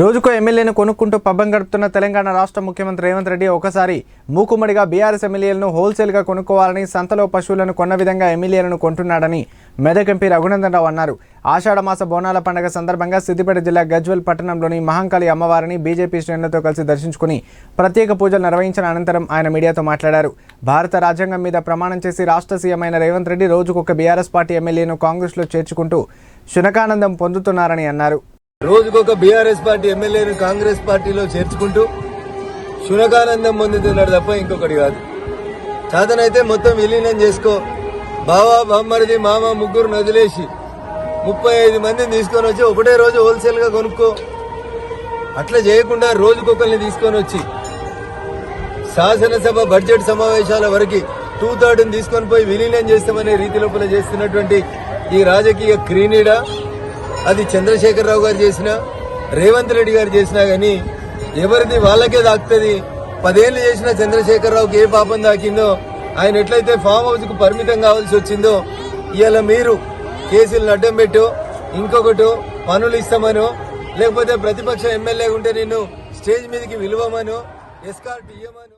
రోజుకో ఎమ్మెల్యేను కొనుక్కుంటూ పబ్బం గడుపుతున్న తెలంగాణ రాష్ట్ర ముఖ్యమంత్రి రేవంత్ రెడ్డి ఒకసారి మూకుమ్మడిగా బీఆర్ఎస్ ఎమ్మెల్యేలను హోల్సేల్గా కొనుక్కోవాలని సంతలో పశువులను కొన్న విధంగా ఎమ్మెల్యేలను కొంటున్నాడని మెదక్ ఎంపీ రఘునందన్ రావు అన్నారు. ఆషాఢమాస బోనాల పండుగ సందర్భంగా సిద్దిపేట జిల్లా గజ్వెల్ పట్టణంలోని మహంకాళి అమ్మవారిని బీజేపీ శ్రేణులతో కలిసి దర్శించుకుని ప్రత్యేక పూజలు నిర్వహించిన అనంతరం ఆయన మీడియాతో మాట్లాడారు. భారత రాజ్యాంగం మీద ప్రమాణం చేసి రాష్ట్ర సీఎం అయిన రేవంత్ రెడ్డి రోజుకొక బీఆర్ఎస్ పార్టీ ఎమ్మెల్యేను కాంగ్రెస్లో చేర్చుకుంటూ శునకానందం పొందుతున్నారని అన్నారు. రోజుకొక బీఆర్ఎస్ పార్టీ ఎమ్మెల్యేను కాంగ్రెస్ పార్టీలో చేర్చుకుంటూ శునకానందం పొందుతున్నాడు తప్ప ఇంకొకటి కాదు. తాతనైతే మొత్తం విలీనం చేసుకో. బావా బామ్మరిది మామ ముగ్గురు వదిలేసి ముప్పై ఐదు మందిని తీసుకొని వచ్చి ఒకటే రోజు హోల్సేల్గా కొనుక్కో. అట్లా చేయకుండా రోజుకొకరిని తీసుకొని వచ్చి శాసనసభ బడ్జెట్ సమావేశాల వరకు టూ థర్డ్ని తీసుకొని పోయి విలీనం చేస్తామనే రీతి లోపల చేస్తున్నటువంటి ఈ రాజకీయ క్రీనీడ అది చంద్రశేఖరరావు గారు చేసిన రేవంత్ రెడ్డి గారు చేసినా కానీ ఎవరిది వాళ్ళకే దాక్తుంది? పదేళ్ళు చేసిన చంద్రశేఖరరావుకి ఏ పాపం దాకిందో ఆయన ఎట్లయితే ఫామ్ హౌస్కు పరిమితం కావాల్సి వచ్చిందో ఇవాళ మీరు కేసులను అడ్డం పెట్టు ఇంకొకటి పనులు ఇస్తామనో లేకపోతే ప్రతిపక్ష ఎమ్మెల్యే ఉంటే నిన్ను స్టేజ్ మీదకి విలువమనో ఎస్కార్ట్ ఇయ్యమను.